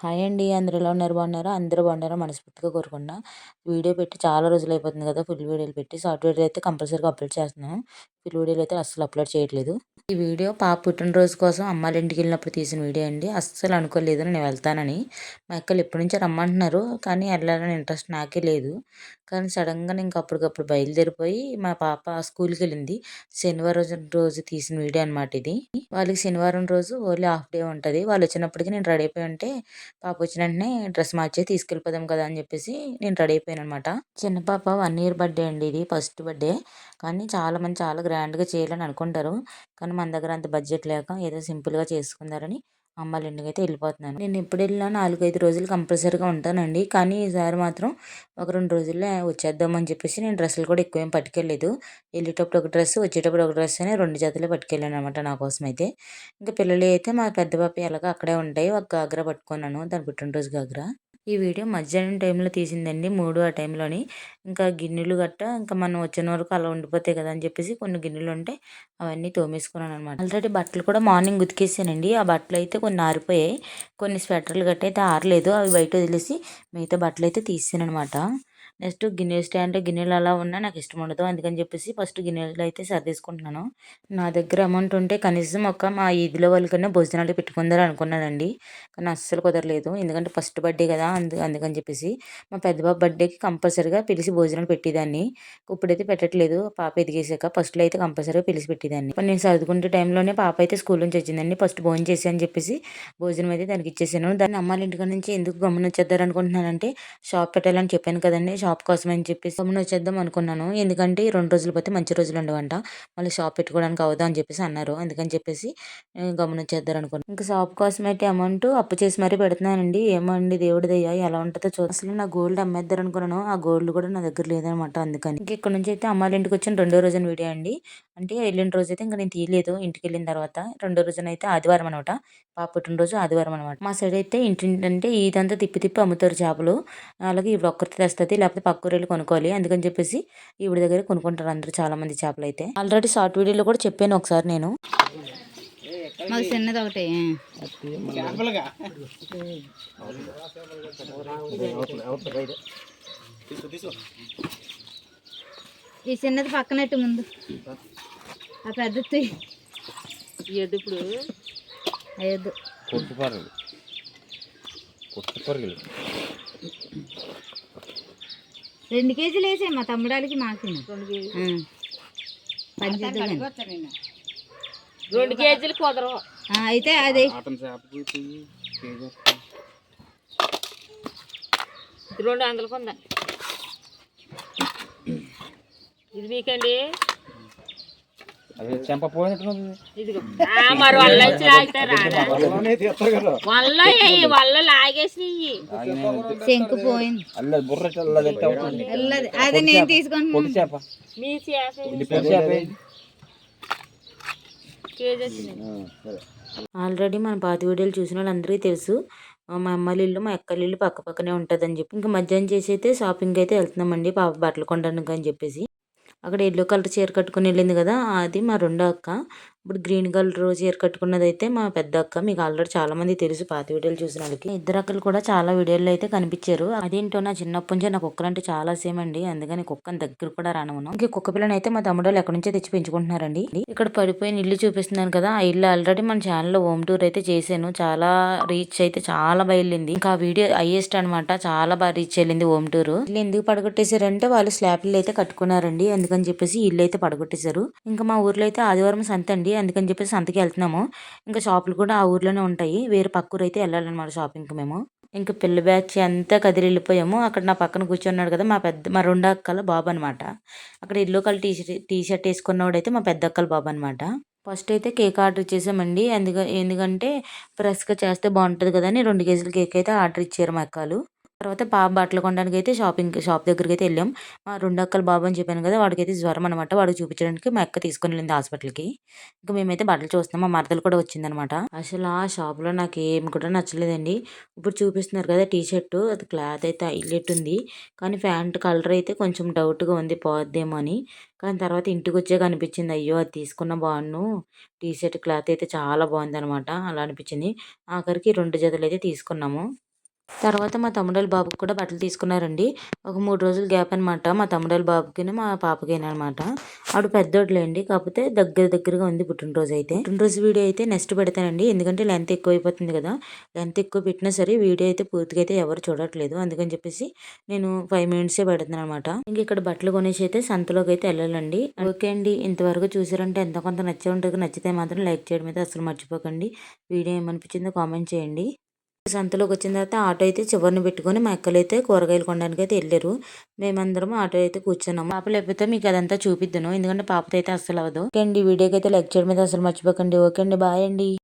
Hi అండి. అందరూ ఎలా ఉన్నారు? బాగున్నారా? అందరూ బాగున్నారా? మనస్ఫూర్తిగా కోరుకున్నా వీడియో పెట్టి చాలా రోజులు అయిపోతుంది కదా ఫుల్ వీడియోలు పెట్టి. షార్ట్ వీడియో అయితే కంపల్సరీగా అప్లోడ్ చేస్తున్నాను ఫుల్ వీడియోలు అయితే అస్సలు అప్లోడ్ చేయట్లేదు. ఈ వీడియో పాప పుట్టినరోజు కోసం అమ్మాయిల ఇంటికి వెళ్ళినప్పుడు తీసిన వీడియో అండి. అస్సలు అనుకోలేదు నేను వెళ్తానని. మా అక్కలు ఎప్పటి నుంచో రమ్మంటున్నారు కానీ వెళ్ళాలని ఇంట్రెస్ట్ నాకే లేదు. కానీ సడన్గా ఇంకా అప్పటికప్పుడు బయలుదేరిపోయి మా పాప స్కూల్కి వెళ్ళింది శనివారం రోజు తీసిన వీడియో అనమాట ఇది. వాళ్ళకి శనివారం రోజు ఓన్లీ హాఫ్ డే ఉంటుంది. వాళ్ళు వచ్చినప్పటికీ నేను రెడీ అయిపోయి ఉంటే పాప వచ్చిన వెంటనే డ్రెస్ మార్చి తీసుకెళ్ళిపోదాం కదా అని చెప్పేసి నేను రెడీ అయిపోయాను అనమాట చిన్న పాప వన్ ఇయర్ బర్త్డే అండి ఇది ఫస్ట్ బర్త్డే. కానీ చాలా మంది చాలా గ్రాండ్గా చేయాలని అనుకుంటారు. కానీ మన దగ్గర అంత బడ్జెట్ లేక ఏదో సింపుల్గా చేసుకుందారని అమ్మాయిల ఇంటికి అయితే వెళ్ళిపోతున్నాను. నేను ఎప్పుడు వెళ్ళినా నాలుగైదు రోజులు కంపల్సరీగా ఉంటానండి. కానీ ఈసారి మాత్రం ఒక రెండు రోజుల్లో వచ్చేద్దామని చెప్పేసి నేను డ్రెస్సులు కూడా ఎక్కువ ఏం పట్టుకెళ్ళలేదు. వెళ్ళేటప్పుడు ఒక డ్రెస్ వచ్చేటప్పుడు ఒక డ్రెస్ అని రెండు జతలు పట్టుకెళ్ళాను అనమాట నా కోసం అయితే ఇంకా పిల్లలు అయితే మా పెద్ద పాప ఎలాగో అక్కడే ఉంటాయి. ఒక గాగ్రా పట్టుకున్నాను. దాని పుట్టినరోజు గాగ్రా ఈ వీడియో మధ్యాహ్నం టైంలో తీసిందండి మూడు ఆ టైంలోని. ఇంకా గిన్నెలు గట్ట ఇంకా మనం వచ్చిన వరకు అలా ఉండిపోతాయి కదా అని చెప్పేసి కొన్ని గిన్నెలు ఉంటే అవన్నీ తోమేసుకున్నాను అనమాట ఆల్రెడీ బట్టలు కూడా మార్నింగ్ ఉతికేసానండి. ఆ బట్టలు అయితే కొన్ని ఆరిపోయాయి. కొన్ని స్వెటర్లు గట్ట అయితే ఆరలేదు. అవి బయట వదిలేసి మిగతా బట్టలు అయితే తీసాను అనమాట నెక్స్ట్ గిన్నెలు స్టాండ్ గిన్నెలు అలా ఉన్నా నాకు ఇష్టం ఉండదు. అందుకని చెప్పేసి ఫస్ట్ గిన్నెలు అయితే సర్దేసుకుంటున్నాను. నా దగ్గర అమౌంట్ ఉంటే కనీసం ఒక మా ఈదిలో వాళ్ళకన్నా భోజనాలు పెట్టుకుందారు అనుకున్నానండి. కానీ అస్సలు కుదరలేదు. ఎందుకంటే ఫస్ట్ బర్త్డే కదా అందు అందుకని చెప్పేసి మా పెద్దబాబు బర్త్డేకి కంపల్సరీగా పిలిచి భోజనాలు పెట్టేదాన్ని. ఇప్పుడైతే పెట్టట్లేదు. పాప ఎదిగేసాక ఫస్ట్లో అయితే కంపల్సరీగా పిలిచి పెట్టేదాన్ని. నేను సర్దుకుంటే టైంలోనే పాప అయితే స్కూల్ నుంచి వచ్చిందండి. ఫస్ట్ భోజనం చేసి అని చెప్పేసి భోజనం అయితే దానికి ఇచ్చేసాను. దాన్ని అమ్మాలి ఇంటికాడ నుంచి ఎందుకు గమనించేద్దారు అనుకుంటున్నానంటే షాప్ పెట్టాలని చెప్పాను కదండి. షాప్ కోసం అని చెప్పేసి గమ్మున వచ్చేద్దాం అనుకున్నాను. ఎందుకంటే రెండు రోజులు పోతే మంచి రోజులు ఉండవంట. మళ్ళీ షాప్ పెట్టుకోవడానికి అవుదా అని చెప్పేసి అన్నారు. అందుకని చెప్పేసి గమ్మున వచ్చేద్దాం అనుకున్నాను ఇంకా షాప్ కోసం అయితే అమౌంట్ అప్పు చేసి మరీ పెడుతున్నానండి. ఏమండి దేవుడి దయ్యా ఎలా ఉంటుందో చూ అసలు నా గోల్డ్ అమ్మేద్దాం అనుకున్నాను. ఆ గోల్డ్ కూడా నా దగ్గర లేదనమాట అందుకని. ఇంక ఇక్కడ నుంచి అయితే అమ్మాయిల ఇంటికి వచ్చిన రెండో రోజున వీడియో అండి. అంటే వెళ్ళిన రోజు అయితే ఇంకా నేను తీయలేదు. ఇంటికి వెళ్ళిన తర్వాత రెండో రోజున అయితే ఆదివారం అనమాట. పాప పుట్టినరోజు ఆదివారం అనమాట. మా సైడ్ అయితే ఇంటి అంటే ఇదంతా తిప్పి తిప్పి అమ్ముతారు చేపలు. అలాగే ఇప్పుడు ఒక్కరితో తెస్తుంది లేకపోతే లేకపోతే పక్క వెళ్ళి కొనుక్కోవాలి. అందుకని చెప్పేసి ఈవిడ దగ్గర కొనుక్కుంటారు అందరూ చాలా మంది చేపలు అయితే ఆల్రెడీ షార్ట్ వీడియోలో కూడా చెప్పాను ఒకసారి నేను. మాకు చిన్నది ఒకటి. ఈ చిన్నది పక్కనట్టు ముందు. ఆ పెద్ద ఇప్పుడు? అయ్యొద్దు రెండు కేజీలు వేసాయి మా తమ్ముడాలకి మాకి. రెండు కేజీలు. కుదరవు. అయితే అది. రెండు వందలు కొందా ఇది మీకండి. చెంప పోయినట్టు ఇదిగో. మరి వల్ల వల్ల వల్ల లాగేసి శంకు పోయింది. అల్ల బుర్ర వెళ్ళదు అది నేను తీసుకుంటున్నాను. చేప. మీ చేప ఇది పొడి చేప. ఆల్రెడీ మన పాత వీడియోలు చూసిన వాళ్ళందరికీ తెలుసు. మా అమ్మాయిల ఇల్లు మా అక్కల ఇల్లు పక్క పక్కనే ఉంటుందని చెప్పి. ఇంకా మధ్యాహ్నం చేసి అయితే షాపింగ్ అయితే వెళ్తున్నామండి పాప బట్టలు కొనడానికి అని చెప్పేసి. అక్కడ ఎల్లో కలర్ చీర కట్టుకుని వెళ్ళింది కదా అది మా రెండో అక్క. ఇప్పుడు గ్రీన్ కలర్ చీర కట్టుకున్నది అయితే మా పెద్ద అక్క మీకు ఆల్రెడీ చాలా మంది తెలుసు పాత వీడియోలు చూసిన వాళ్ళకి ఇద్దరు అక్కలు కూడా చాలా వీడియోలు అయితే కనిపించారు. అదేంటో నా చిన్నప్పటి నుంచి నా కుక్కలు అంటే చాలా సేమ్ అండి. అందుకని కుక్కని దగ్గర కూడా రానమను ఇంక కుక్క పిల్లని అయితే మా తమ్ముడు ఎక్కడి నుంచో తెచ్చి పెంచుకుంటున్నారండి. ఇక్కడ పడిపోయిన ఇల్లు చూపిస్తున్నాను కదా ఆ ఇల్లు ఆల్రెడీ మన ఛానల్లో హోమ్ టూర్ అయితే చేశాను. చాలా రీచ్ అయితే చాలా బయలుంది ఇంకా ఆ వీడియో హైయెస్ట్ అనమాట చాలా బాగా రీచ్ వెళ్ళింది హోమ్ టూర్. ఇల్లు ఎందుకు పడగొట్టేశారంటే వాళ్ళు స్లాబ్లు అయితే కట్టుకున్నారండి. అందుకని చెప్పేసి ఇల్లు అయితే పడగొట్టేశారు. ఇంకా మా ఊర్లో అయితే ఆదివారం సంత అండి. అందుకని చెప్పేసి సంతకి వెళ్తున్నాము. ఇంకా షాపులు కూడా ఆ ఊర్లోనే ఉంటాయి. వేరే పక్క ఊరు అయితే వెళ్ళాలన్నమాట షాపింగ్కి మేము. ఇంకా పిల్ల బ్యాచ్ అంతా కదిలి వెళ్ళిపోయాము అక్కడ నా పక్కన కూర్చున్నాడు కదా మా పెద్ద మా రెండు అక్కల బాబు అనమాట అక్కడ yellow colour T shirt T shirt వేసుకున్నవాడైతే మా పెద్ద అక్కల బాబు అనమాట ఫస్ట్ అయితే కేక్ ఆర్డర్ చేసామండి. ఎందుక ఎందుకంటే ఫ్రెష్గా చేస్తే బాగుంటుంది కదా అని రెండు కేజీల కేక్ అయితే ఆర్డర్ ఇచ్చారు మా అక్కలు. తర్వాత పాప బట్టలు కొనడానికి అయితే షాపింగ్ షాప్ దగ్గరికి అయితే వెళ్ళాం. మా రెండు అక్కల బాబు అని చెప్పాను కదా వాడికి అయితే జ్వరం అనమాట వాడికి చూపించడానికి మా అక్క తీసుకుని వెళ్ళింది హాస్పిటల్కి. ఇంకా మేమైతే బట్టలు చూస్తున్నాం. మా మరదలు కూడా వచ్చిందనమాట అసలు ఆ షాప్లో నాకు ఏమి కూడా నచ్చలేదండి. ఇప్పుడు చూపిస్తున్నారు కదా టీ షర్టు అది క్లాత్ అయితే హైలైట్ ఉంది. కానీ ప్యాంట్ కలర్ అయితే కొంచెం డౌట్గా ఉంది పోద్దేమో అని. కానీ తర్వాత ఇంటికి వచ్చే అనిపించింది అయ్యో అది తీసుకున్న బాగున్నాను టీ షర్ట్ క్లాత్ అయితే చాలా బాగుంది అనమాట అలా అనిపించింది. ఆఖరికి రెండు జతలు అయితే తీసుకున్నాము. తర్వాత మా తమ్ముడోళ్ళ బాబుకి కూడా బట్టలు తీసుకున్నారండి. ఒక మూడు రోజులు గ్యాప్ అనమాట మా తమ్ముడోళ్ళ బాబుకిని మా పాపకైనా అనమాట ఆవిడ పెద్దోడులేండి. కాకపోతే దగ్గర దగ్గరగా ఉంది పుట్టినరోజు అయితే. పుట్టినరోజు వీడియో అయితే నెక్స్ట్ పెడతానండి. ఎందుకంటే లెంత్ ఎక్కువ అయిపోతుంది కదా. లెంత్ ఎక్కువ పెట్టినా సరే వీడియో అయితే పూర్తిగా అయితే ఎవరు చూడట్లేదు. అందుకని చెప్పేసి నేను ఫైవ్ మినిట్సే పెడుతున్నాను అనమాట ఇంక ఇక్కడ బట్టలు కొనేసి అయితే సంతలోకి అయితే వెళ్ళాలండి. ఓకే అండి. ఇంతవరకు చూసారంటే ఎంత కొంత నచ్చే ఉంటుంది నచ్చితే మాత్రం లైక్ చేయడం అయితే అసలు మర్చిపోకండి. వీడియో ఏమనిపించిందో కామెంట్ చేయండి. సంతలోకి వచ్చిన తర్వాత ఆటో అయితే చివరిని పెట్టుకొని మా అక్కలు అయితే కూరగాయలు కొనడానికి అయితే వెళ్ళారు. మేమందరం ఆటో అయితే కూర్చున్నాము. పాప లేకపోతే మీకు అదంతా చూపిద్దాను. ఎందుకంటే పాపతో అయితే అస్సలు అవ్వదు. ఓకే అండి వీడియోకి అయితే లైక్ చేయడం అయితే అసలు మర్చిపోకండి. ఓకే అండి బాయ్ అండి.